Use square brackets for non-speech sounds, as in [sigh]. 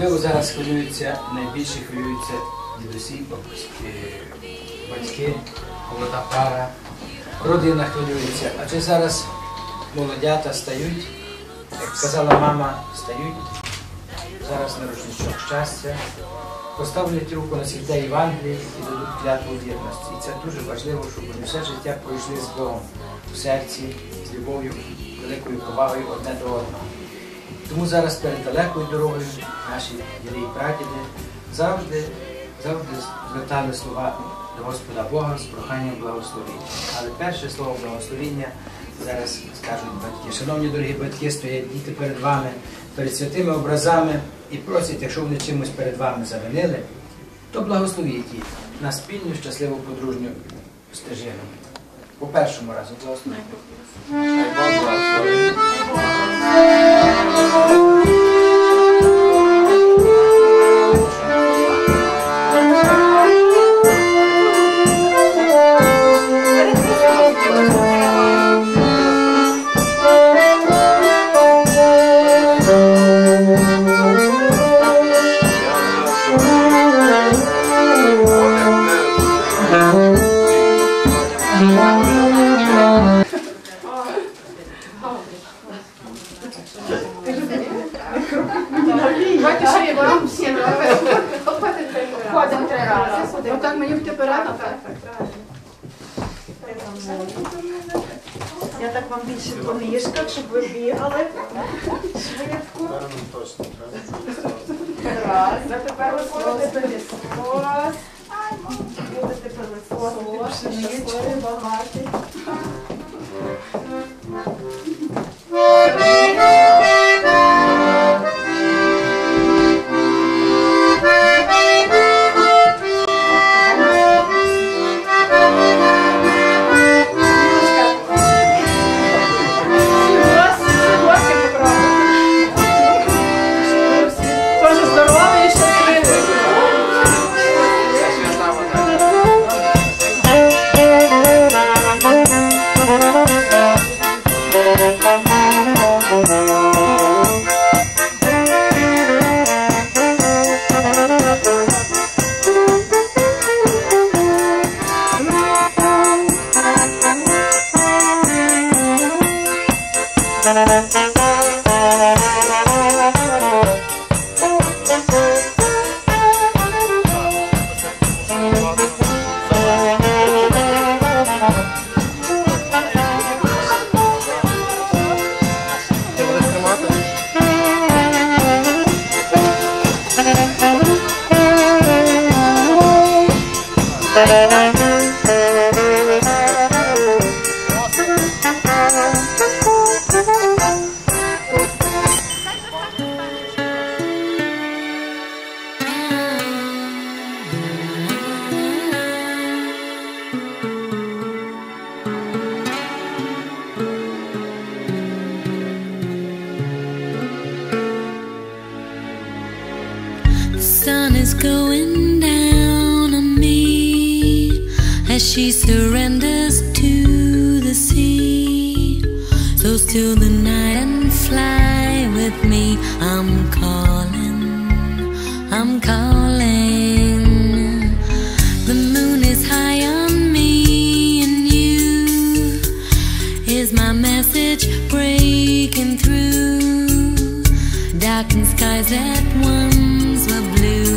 Особливо зараз хвилюються, найбільше хвилюються дідусі, батьки, молода пара, родина хвилюється. Адже зараз молодята стають, як казала мама, стають зараз на рушничок щастя, поставлять руку на святе Євангеліє і дадуть клятву вірності. І це дуже важливо, щоб вони все життя пройшли з Богом в серці, з любов'ю, великою повагою одне до одного. Тому зараз перед далекою дорогою наші діди і прадіди завжди, завжди звертали слова до Господа Бога з проханням благословення. Але перше слово благословення зараз скажуть батьки. Шановні дорогі батьки, стоять діти перед вами, перед святими образами і просять, якщо вони чимось перед вами завинили, то благословіть їх на спільну щасливу подружню стежину. По першому разу благословіть. Oh. [laughs] Давайте ще я вам всі Ходимо три рази. Отак мені втепирати. Я так вам більше по ніжках, щоб ви бігали швидко. Раз. А тепер ви будете пилісос. Будете пилисос, sun is going down on me as she surrenders to the sea. So still the night and fly with me. I'm calling, I'm calling. Breaking through? Darkened skies that once were blue